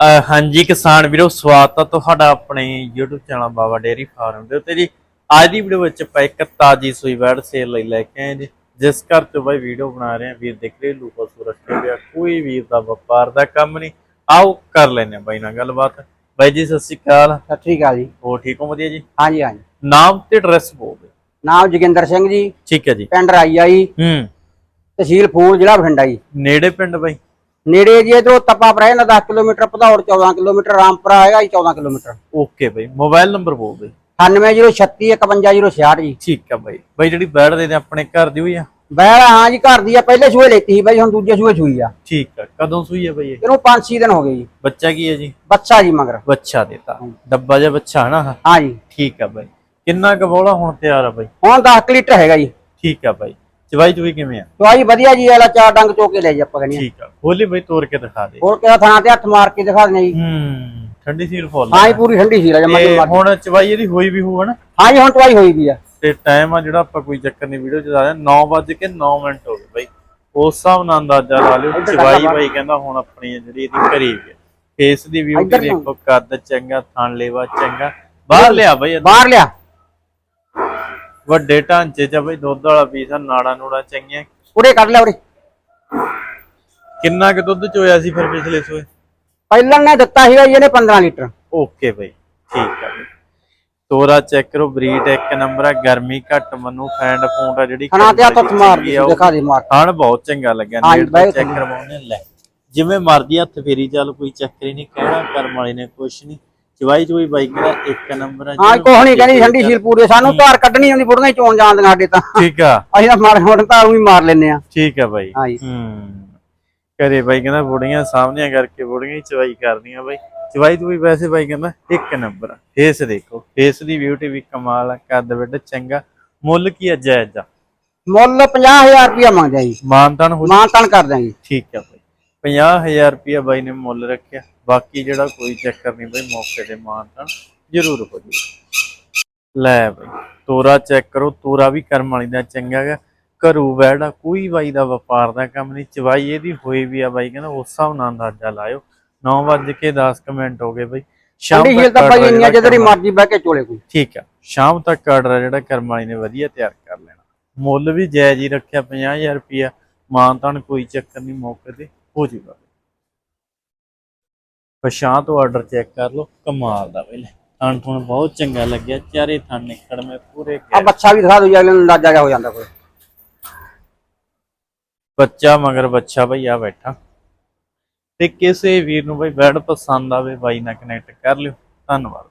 ਹਾਂਜੀ ਕਿਸਾਨ ਵੀਰੋ ਸਵਾਗਤ ਹੈ ਤੁਹਾਡਾ ਆਪਣੇ YouTube channel Baba dairy farm ਦੇ ਉੱਤੇ ਜੀ। ਅੱਜ ਦੀ ਵੀਡੀਓ ਵਿੱਚ ਆਪਾਂ ਇੱਕ ਤਾਜੀ ਸੂਈ ਵੈੜ ਸੇਲ ਲਈ ਲੈ ਕੇ ਆਏ ਜੀ। ਜਿਸ ਘਰ ਤੋਂ ਬਾਈ ਵੀਡੀਓ ਬਣਾ ਰਹੇ ਆ ਵੀਰ ਦੇਖ ਰਹੇ ਲੂਪਾ ਸੁਰੱਖਿਆ ਪਿਆ ਕੋਈ ਵੀਰ ਦਾ ਵਪਾਰ ਦਾ ਕੰਮ ਨਹੀਂ। ਆਓ ਕਰ ਲੈਨੇ ਆ ਬਾਈ ਨਾਲ ਗੱਲਬਾਤ। ਬਾਈ ਜੀ ਸਤਿ ਸ਼੍ਰੀ ਅਕਾਲ। ਸਤਿ ਸ੍ਰੀ ਅਕਾਲ ਜੀ। ਹੋ ਠੀਕ ਹੋ? ਵਧੀਆ ਜੀ? ਹਾਂਜੀ ਹਾਂਜੀ। ਨਾਮ ਤੇ ਐਡਰੈਸ ਬੋਲ ਦਿਓ। ਨਾਮ ਜੋਗਿੰਦਰ ਸਿੰਘ ਜੀ। ਠੀਕ ਹੈ ਜੀ। ਪਿੰਡ ਰਾਈਆ ਜੀ ਹੂੰ। ਤਹਿਸੀਲ ਫੂਲ ਜ਼ਿਲ੍ਹਾ ਬਠਿੰਡਾ ਜੀ। ਨੇੜੇ ਪਿੰਡ ਬਾਈ? ਨੇੜੇ ਜੀ ਇਧਰੋਂ ਤੱਪਾ ਪਰੇ ਨਾ 10 ਕਿਲੋਮੀਟਰ ਭਦੌੜ 14 ਕਿਲੋਮੀਟਰ ਰਾਮਪੁਰਾ ਹੈਗਾ ਜੀ 14 ਕਿਲੋਮੀਟਰ। ਓਕੇ ਬਾਈ ਮੋਬਾਈਲ ਨੰਬਰ ਬੋਲ ਦਿਓ 9806 51066 ਜੀ। ਠੀਕ ਹੈ ਬਾਈ। ਬਾਈ ਜਿਹੜੀ ਵੈੜ ਦੇ ਨੇ ਆਪਣੇ ਘਰ ਦੀ ਹੋਈ ਆ? ਬੈਲ ਹਾਂ ਜੀ ਘਰ ਦੀ ਆ ਪਹਿਲੇ ਸੂਏ ਲੈਤੀ ਸੀ ਬਾਈ ਹੁਣ ਦੂਜੇ ਸੂਏ ਸੂਈ ਆ। ਠੀਕ ਆ ਕਦੋਂ ਸੂਈ ਆ ਬਾਈ ਇਹ? ਇਹਨੂੰ 5-6 ਦਿਨ ਹੋ ਗਏ ਜੀ। ਬੱਚਾ ਕੀ ਹੈ ਜੀ? ਬੱਚਾ ਜੀ ਮਗਰ। ਬੱਚਾ ਦੇਤਾ। ਡੱਬਾ ਜਿਹਾ ਬੱਚਾ ਹੈ ਨਾ ਆਹ? ਹਾਂ ਜੀ। ਠੀਕ ਆ ਬਾਈ। ਕਿੰਨਾ ਕੁ ਬੋਲਾ ਹੁਣ ਤਿਆਰ ਆ ਬਾਈ? ਹੁਣ 10 ਕੁ ਲੀਟਰ ਹੈਗਾ ਜੀ। ਠੀਕ ਆ ਬਾਈ। ਚਵਾਈ ਚੁਈ ਕਿਵੇਂ ਆ? ਦਵਾਈ ਵਧੀਆ ਜੀ ਇਹਲਾ ਚਾਰ ਡੰਗ ਚੋ ਕੇ ਲੈ ਜੀ ਆਪਾਂ ਕਹਿੰਦੇ ਠੀਕ ਆ। ਖੋਲੀ ਬਾਈ ਤੋੜ ਕੇ ਦਿਖਾ ਦੇ। ਹੋਰ ਕਿਹੜਾ ਥਾਂ ਤੇ ਹੱਥ ਮਾਰ ਕੇ ਦਿਖਾ ਦਿੰਦੇ ਜੀ। ਹੂੰ ਠੰਡੀ ਸੀਲ ਫੁੱਲ ਹਾਂ ਜੀ ਪੂਰੀ ਠੰਡੀ ਸੀ ਜਮਾ ਤੇ ਹੁਣ ਚਵਾਈ ਇਹਦੀ ਹੋਈ ਵੀ ਹੋਊ ਹਨਾ? ਹਾਂ ਜੀ ਹੁਣ ਦਵਾਈ ਹੋਈ ਵੀ ਆ। ਤੇ ਟਾਈਮ ਆ ਜਿਹੜਾ ਆਪਾਂ ਕੋਈ ਚੱਕਰ ਨਹੀਂ ਵੀਡੀਓ ਚ ਦੱਸਦੇ 9 ਵਜੇ ਕੇ 9 ਮਿੰਟ ਹੋ ਗਏ ਬਾਈ। ਉਸ ਹਿਸਾਬ ਨਾਲ ਅੰਦਾਜ਼ਾ ਲਾ ਲਿਓ ਚਵਾਈ ਬਾਈ ਕਹਿੰਦਾ ਹੁਣ ਆਪਣੀ ਆ ਜਿਹੜੀ ਇਹਦੀ ਘਰੀ ਵੀ ਫੇਸ ਦੀ ਵਿਊ। ਦੇਖੋ ਕੱਦ ਚੰਗਾ ਥਣ ਲੇਵਾ ਚੰਗਾ। ਬਾਹਰ ਲਿਆ ਬਾਈ। ਬਾਹਰ ਲਿਆ। ਵੱਡੇ ਢਾਂਚੇ ਚ ਬਈ ਦੁੱਧ ਵਾਲਾ ਪੀਸ ਆ ਨਾੜਾ ਨੂੜਾ ਚੰਗੀਆਂ। ਉਰੇ ਕੱਢ ਲਿਆ ਉਰੇ। ਕਿੰਨਾ ਕੁ ਦੁੱਧ ਚੋਇਆ ਸੀ ਫਿਰ ਪਿਛਲੇ ਸੋਏ? ਪਹਿਲਾਂ ਨੇ ਦਿੱਤਾ ਸੀਗਾ ਜੀ ਇਹਨੇ 15 ਲੀਟਰ। ਓਕੇ ਬਈ ਠੀਕ ਆ ਬਈ। ਤੋਰਾ ਚੈੱਕ ਕਰੋ ਬਰੀਡ ਇੱਕ ਨੰਬਰ ਆ ਗਰਮੀ ਘੱਟ ਮਨੂੰ ਫੈਂਡ ਫੂੰਡ ਆ ਜਿਹੜੀ ਖਾਣਾ ਤੇ ਹੱਥ ਮਾਰ। ਦਿਖਾ ਦੇ ਮਾਰ। ਖਾਣ ਬਹੁਤ ਚੰਗਾ ਲੱਗਿਆ ਨੇੜ ਤੋਂ ਚੈੱਕ ਕਰਵਾਉਣੇ ਲੈ ਜਿਵੇਂ ਮਰਜ਼ੀ ਹੱਥ ਫੇਰੀ ਚੱਲ ਕੋਈ ਚੱਕਰ ਹੀ ਨਹੀਂ ਕਹਿਣਾ ਕਰਮ ਵਾਲੇ ਨੇ ਕੁਛ ਨਹੀਂ। ਚਵਾਈ ਚੋਈ ਬਾਈ ਕਿਹੜਾ ਇੱਕ ਨੰਬਰ ਆ ਹਾਂ ਜਿਹਨੂੰ ਕੋਹ ਨਹੀਂ ਕਹਿੰਦੀ ਠੰਡੀ ਸੀਲ ਪੂਰੀ ਸਾਨੂੰ ਧਾਰ ਕੱਢਣੀ ਆਉਂਦੀ ਬੁੜੀਆਂ ਹੀ ਚੋਣ ਜਾਂਦੀਆਂ ਸਾਡੇ ਤਾਂ। ਠੀਕ ਆ। ਅਸੀਂ ਤਾਂ ਮਾਰ ਹੁਣ ਤਾਂ ਉਹੀ ਮਾਰ ਲੈਨੇ ਆ ਠੀਕ ਆ ਬਾਈ। ਹਾਂ ਜੀ। ਹੂੰ। ਘਰੇ ਬਾਈ ਕਹਿੰਦਾ ਬੁੜੀਆਂ ਸਾਹਮਣੇ ਕਰਕੇ ਬੁੜੀਆਂ ਹੀ ਚਵਾਈ ਕਰਦੀਆਂ ਬਾਈ। ਚਵਾਈ ਤੋਂ ਵੀ ਵੈਸੇ ਬਾਈ ਕਹਿੰਦਾ ਇੱਕ ਨੰਬਰ ਫੇਸ ਦੇਖੋ ਫੇਸ ਦੀ ਬਿਊਟੀ ਵੀ ਕਮਾਲ ਆ ਕੱਦ ਵੱਡ ਚੰਗਾ। ਮੁੱਲ ਕੀ ਆ ਜਾਇਜ਼ ਆ? ਮੁੱਲ 50000 ਰੁਪਇਆ ਮੰਗਦੇ ਜੀ। ਮਾਨਤਾਨ ਹੋ ਕਰ ਦਾਂਗੇ ਠੀਕ ਆ ਬਾਈ। 50000 ਰੁਪਇਆ ਬਾਈ ਨੇ ਮੁੱਲ ਰੱਖਿਆ। ਬਾਕੀ ਜਿਹੜਾ ਕੋਈ ਚੱਕਰ ਨਹੀਂ ਬਾਈ ਮੌਕੇ ਤੇ ਮਾਨਤਾਨ ਜ਼ਰੂਰ ਹੋ ਜੂ ਲੈ ਬਾਈ ਤੋਰਾ ਚੈੱਕ ਕਰੋ ਤੋਰਾ ਵੀ ਕਰਮ ਵਾਲੀ ਦਾ ਚੰਗਾ ਗਾ। ਘਰੂ ਬੈੜਾ ਕੋਈ ਬਾਈ ਦਾ ਵਪਾਰ ਦਾ ਕੰਮ ਨਹੀਂ ਚਵਾਈ ਇਹਦੀ ਹੋਈ ਵੀ ਆ ਬਾਈ ਕਹਿੰਦਾ ਉਸ ਹਿਸਾਬ ਨਾਲ ਅੰਦਾਜ਼ਾ ਲਾਇਓ। 9 ਵਜੇ ਕੇ 10 ਕਮੈਂਟ ਹੋ ਗਏ ਬਾਈ। ਸ਼ਾਮ ਤੱਕ ਤਾਂ ਭਾਈ ਇੰਨੀਆਂ ਜਿਹੜਾ ਮਰਜ਼ੀ ਬਹਿ ਕੇ ਚੋਲੇ ਕੋਈ। ਠੀਕ ਆ ਸ਼ਾਮ ਤੱਕ ਆਰਡਰ ਜਿਹੜਾ ਕਰਮ ਵਾਲੀ ਨੇ ਵਧੀਆ ਤਿਆਰ ਕਰ ਲੈਣਾ। ਮੁੱਲ ਵੀ ਜਾਇਜ਼ ਹੀ ਰੱਖਿਆ 50000 ਰੁਪਿਆ ਮਾਨਤਾਨ ਕੋਈ ਚੱਕਰ ਨਹੀਂ ਮੌਕੇ ਤੇ ਹੋ ਜੂਗਾ ਪਛਾਂ ਤੋਂ ਆਰਡਰ ਚੈੱਕ ਕਰ ਲਓ ਕਮਾਲ ਦਾ ਵੇਲੇ। ਥਣ ਥਣ ਬਹੁਤ ਚੰਗਾ ਲੱਗਿਆ ਚਾਰੇ ਥਣ ਨਿਕੜਵੇਂ ਪੂਰੇ ਆ ਬੱਚਾ ਵੀ ਦਿਖਾ ਦੋ ਜੀ ਅਗਲੇ ਨੂੰ ਅੰਦਾਜ਼ਾ ਜਿਹਾ ਹੋ ਜਾਂਦਾ ਕੋਈ। ਬੱਚਾ ਮਗਰ ਬੱਚਾ ਬਈ ਆ ਬੈਠਾ। ਤੇ ਕਿਸੇ ਵੀਰ ਨੂੰ ਬਈ ਬੈਡ ਪਸੰਦ ਆਵੇ ਬਾਈ ਨਾਲ ਕਨੈਕਟ ਕਰ ਲਿਓ। ਧੰਨਵਾਦ।